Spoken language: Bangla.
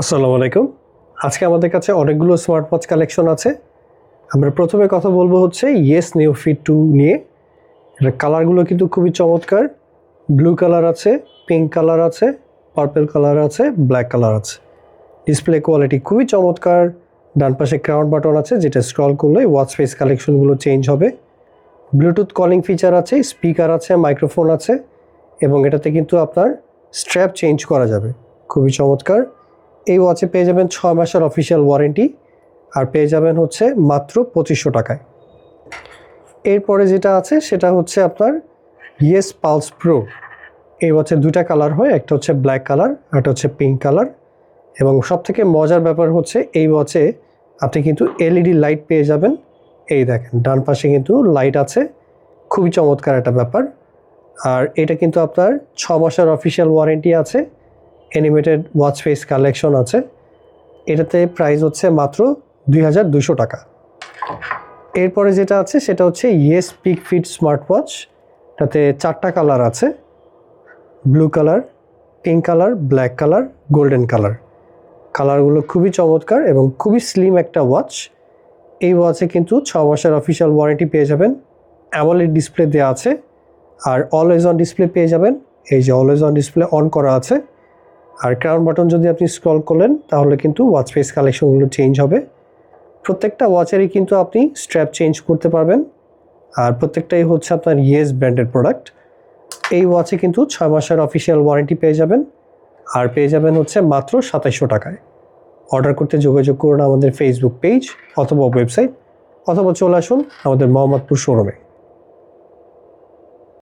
আসসালামু আলাইকুম। আজকে আমাদের কাছে অনেকগুলো স্মার্ট ওয়াচ কালেকশন আছে। আমরা প্রথমে কথা বলব হচ্ছে ইয়েস নিউ ফিট টু নিয়ে। এটার কালারগুলো কিন্তু খুবই চমৎকার। ব্লু কালার আছে পিঙ্ক কালার আছে পার্পেল কালার আছে ব্ল্যাক কালার আছে। ডিসপ্লে কোয়ালিটি খুবই চমৎকার। ডান পাশে ক্রাউন বাটন আছে, যেটা স্ক্রল করলে ওয়াচ ফেস কালেকশনগুলো চেঞ্জ হবে। ব্লুটুথ কলিং ফিচার আছে স্পিকার আছে মাইক্রোফোন আছে। এবং এটাতে কিন্তু আপনার স্ট্র্যাপ চেঞ্জ করা যাবে। খুবই চমৎকার। এই ওয়াচে পেয়ে যাবেন ছ মাসের অফিসিয়াল ওয়ারেন্টি আর পেয়ে যাবেন হচ্ছে মাত্র পঁচিশশো টাকায়। এরপরে যেটা আছে সেটা হচ্ছে আপনার ইয়েস পালস প্রো এই ওয়াচে দুটা কালার হয়, একটা হচ্ছে ব্ল্যাক কালার একটা হচ্ছে পিঙ্ক কালার এবং সবথেকে মজার ব্যাপার হচ্ছে এই ওয়াচে আপনি কিন্তু এলইডি লাইট পেয়ে যাবেন। এই দেখেন, ডান পাশে কিন্তু লাইট আছে, খুবই চমৎকার একটা ব্যাপার। আর এটা কিন্তু আপনার ছ মাসের অফিসিয়াল ওয়ারেন্টি আছে। অ্যানিমেটেড ওয়াচ ফেস কালেকশন আছে। এটাতে প্রাইস হচ্ছে মাত্র দুই টাকা। এরপরে যেটা আছে, সেটা হচ্ছে yes pick fit smart watch তাতে চারটা কালার আছে। Blue colour pink colour black colour golden colour কালারগুলো খুবই চমৎকার এবং খুবই স্লিম একটা ওয়াচ এই ওয়াচে কিন্তু ছ মাসের অফিসিয়াল ওয়ারেন্টি পেয়ে যাবেন। অ্যামোলেড ডিসপ্লে দেওয়া আছে। আর অলওয়েজ অন ডিসপ্লে পেয়ে যাবেন। এই যে অলওয়েজ অন ডিসপ্লে অন করা আছে। আর ক্রাউন বাটন যদি আপনি স্ক্রল করলেন, তাহলে কিন্তু ওয়াচ ফেস কালেকশনগুলো চেঞ্জ হবে। প্রত্যেকটা ওয়াচেরই কিন্তু আপনি স্ট্র্যাপ চেঞ্জ করতে পারবেন। আর প্রত্যেকটাই হচ্ছে আপনার ইয়েস ব্র্যান্ডেড প্রোডাক্ট এই ওয়াচে কিন্তু ছয় মাসের অফিসিয়াল ওয়ারেন্টি পেয়ে যাবেন। আর পেয়ে যাবেন হচ্ছে মাত্র সাতাইশশো টাকায়। অর্ডার করতে যোগাযোগ করুন আমাদের ফেসবুক পেজ অথবা ওয়েবসাইট অথবা চলে আসুন আমাদের মোহাম্মদপুর শোরুমে